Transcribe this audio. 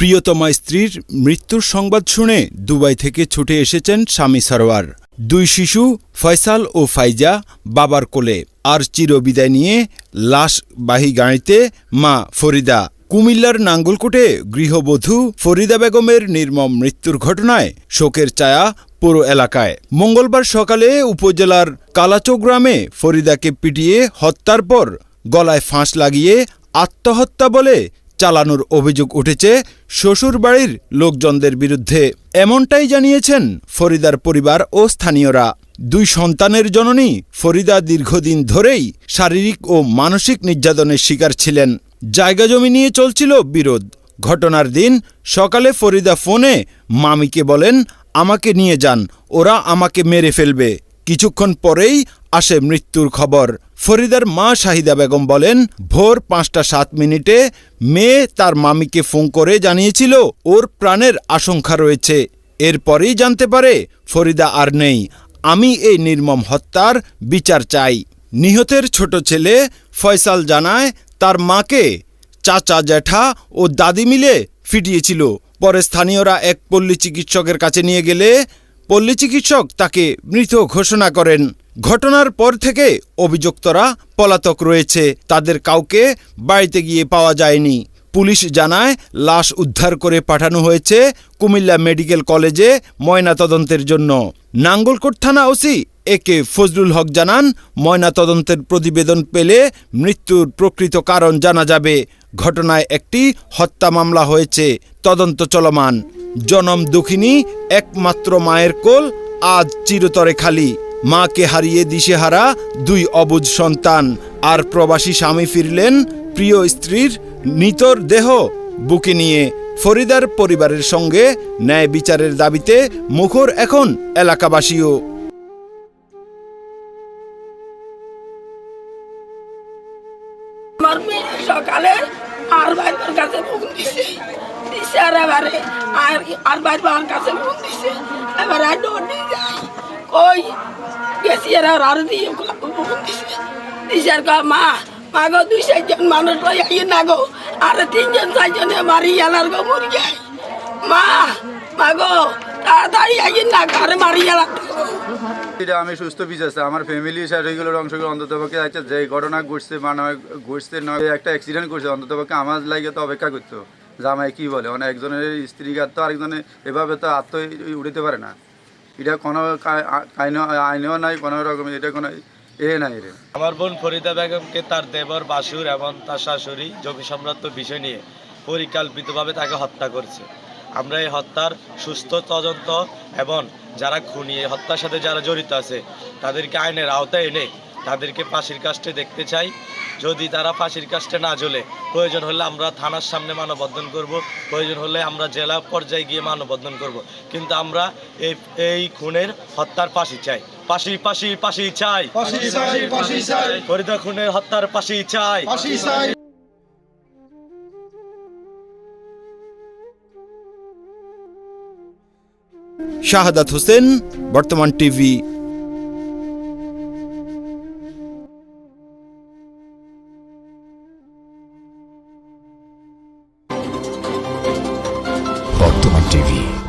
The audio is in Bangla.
প্রিয়তমা স্ত্রীর মৃত্যুর সংবাদ শুনে দুবাই থেকে ছুটে এসেছেন স্বামী সরোয়ার। দুই শিশু, ফয়সাল ও ফাইজা, বাবার কোলে। আর চিরবিদায় নিয়ে লাশবাহী গাড়িতে মা ফরিদা। কুমিল্লার নাঙ্গলকোটে গৃহবধূ ফরিদা বেগমের নির্মম মৃত্যুর ঘটনায় শোকের ছায়া পুরো এলাকায়। মঙ্গলবার সকালে উপজেলার কালাচো গ্রামে ফরিদাকে পিটিয়ে হত্যার পর গলায় ফাঁস লাগিয়ে আত্মহত্যা বলে চালানোর অভিযোগ উঠেছে শ্বশুরবাড়ির লোকজনদের বিরুদ্ধে। এমনটাই জানিয়েছেন ফরিদার পরিবার ও স্থানীয়রা। দুই সন্তানের জননী ফরিদা দীর্ঘদিন ধরেই শারীরিক ও মানসিক নির্যাতনের শিকার ছিলেন। জায়গা জমি নিয়ে চলছিল বিরোধ। ঘটনার দিন সকালে ফরিদা ফোনে, মামিকে বলেন, আমাকে নিয়ে যান, ওরা আমাকে মেরে ফেলবে। কিছুক্ষণ পরেই আসে মৃত্যুর খবর। ফরিদার মা শাহিদা বেগম বলেন, ভোর পাঁচটা সাত মিনিটে মেয়ে তার মামিকে ফোন করে জানিয়েছিল, ওর প্রাণের আশঙ্কা রয়েছে। এরপরেই জানতে পারে, ফরিদা আর নেই। আমি এই নির্মম হত্যার বিচার চাই। নিহতের ছোট ছেলে ফয়সাল জানায়, তার মাকে চাচা জ্যাঠা ও দাদি মিলে ফিটিয়েছিল। পরে স্থানীয়রা এক পল্লী চিকিৎসকের কাছে নিয়ে গেলে পল্লী চিকিৎসক তাকে মৃত ঘোষণা করেন। ঘটনার পর থেকে অভিযুক্তরা পলাতক রয়েছে। তাদের কাউকে বাড়িতে গিয়ে পাওয়া যায়নি। পুলিশ জানায়, লাশ উদ্ধার করে পাঠানো হয়েছে কুমিল্লা মেডিকেল কলেজে ময়নাতদন্তের জন্য। নাঙ্গলকোট থানা ওসি এ কে ফজলুল হক জানান, ময়নাতদন্তের প্রতিবেদন পেলে মৃত্যুর প্রকৃত কারণ জানা যাবে। ঘটনায় একটি হত্যা মামলা হয়েছে। তদন্ত চলমান। জনম দুঃখিনী, একমাত্র মায়ের কোল, আজ চিরতরে খালি। মাকে হারিয়ে দিশেহারা দুই অবুজ সন্তান। আর প্রবাসী স্বামী ফিরলেন প্রিয় স্ত্রীর নিতর দেহ বুকে নিয়ে। ফরিদার পরিবারের সঙ্গে ন্যায় বিচারের দাবিতে মুখর এখন এলাকাবাসীও। আর ভাইবার কাছে ফোন দিছে। এবারে আর আর দৌড়ি যাই কই? দুই চারজন আর তিনজন চারজনে মা আমি সুস্থ বিচারছি আমার ফ্যামিলি সেগুলোর অংশগুলো অন্তত পক্ষে আছে যে ঘটনা ঘটছে বা নয়, ঘটছে নয় একটা অ্যাক্সিডেন্ট করছে, অন্তত পক্ষে আমার লাগে তো অপেক্ষা করতো। জামাই কি বলে মানে একজনের স্ত্রী তো আরেকজনে এভাবে তো আত্ম উড়িতে পারে না। এটা কোনো আইনও নাই, কোনো রকম এটা কোনো এ নাই রে। আমার বোন ফরিদা বেগমকে তার দেবর বাসুর এবং তার শাশুড়ি জমি সম্রাট বিষয় নিয়ে পরিকল্পিতভাবে তাকে হত্যা করছে। আমরা এই হত্যার সুস্থ তদন্ত এবং যারা খুনি হত্যার সাথে যারা জড়িত আছে, তাদেরকে আইনের আওতায় এনে তাদেরকে ফাঁসির কাস্টে দেখতে চাই। যদি তারা ফাঁসির কাস্টে না জ্বলে প্রয়োজন হলে আমরা থানার সামনে মানববন্ধন করব। প্রয়োজন হলে আমরা জেলা পর্যায়ে গিয়ে মানববন্ধন করব। কিন্তু আমরা এই এই খুনের হত্যার ফাঁসি চাই। ফাঁসি ফাঁসি ফাঁসি চাই। ফরিদা খুনের হত্যার ফাঁসি চাই। শাহাদাত হোসেন বর্তমান টিভি TV.